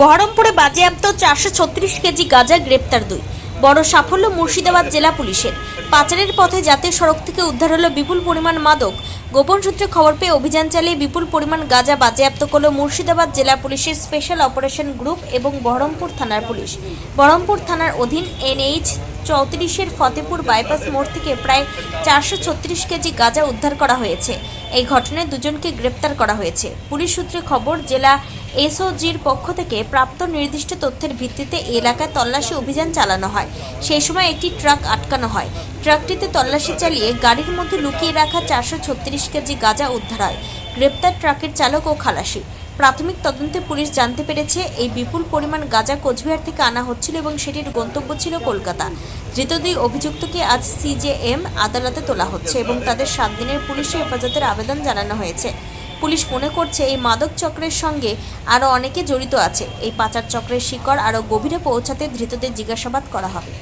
বহরমপুরে বাজেয়াপ্ত চারশো ছত্রিশ কেজি গাঁজা গ্রেপ্তার দুই। বড় সাফল্য মুর্শিদাবাদ জেলা পুলিশের। পাচারের পথে জাতীয় সড়ক থেকে উদ্ধার হলো বিপুল পরিমাণ মাদক। গোপন সূত্রে খবর পেয়ে অভিযান চালিয়ে বিপুল পরিমাণ গাঁজা বাজেয়াপ্ত করল মুর্শিদাবাদ জেলা পুলিশের স্পেশাল অপারেশন গ্রুপ এবং বহরমপুর থানার পুলিশ। বহরমপুর থানার অধীন এনএইচ চৌত্রিশের ফতেপুর বাইপাস মোড় থেকে প্রায় চারশো ছত্রিশ কেজি গাঁজা উদ্ধার করা হয়েছে। এই ঘটনায় দুজনকে গ্রেপ্তার করা হয়েছে। পুলিশ সূত্রে খবর, জেলা এসওজির পক্ষ থেকে প্রাপ্ত নির্দিষ্ট তথ্যের ভিত্তিতে এলাকায় তল্লাশি অভিযান চালানো হয়। সেই সময় একটি ট্রাক আটকানো হয়। ট্রাকটিতে তল্লাশি চালিয়ে গাড়ির মধ্যে লুকিয়ে রাখা চারশো ছত্রিশ কেজি গাঁজা উদ্ধার হয়। গ্রেপ্তার ট্রাকের চালক ও খালাসি। প্রাথমিক তদন্তে পুলিশ জানতে পেরেছে, এই বিপুল পরিমাণ গাঁজা কোচবিহার থেকে আনা হচ্ছিল এবং সেটির গন্তব্য ছিল কলকাতা। ধৃত দুই অভিযুক্তকে আজ সিজেএম আদালতে তোলা হচ্ছে এবং তাদের সাত দিনের পুলিশি হেফাজতের আবেদন জানানো হয়েছে। পুলিশ মনে করছে এই মাদক চক্রের সঙ্গে আরও অনেকে জড়িত আছে। এই পাচার চক্রের শিকড় আরও গভীরে পৌঁছাতে ধৃতদের জিজ্ঞাসাবাদ করা হবে।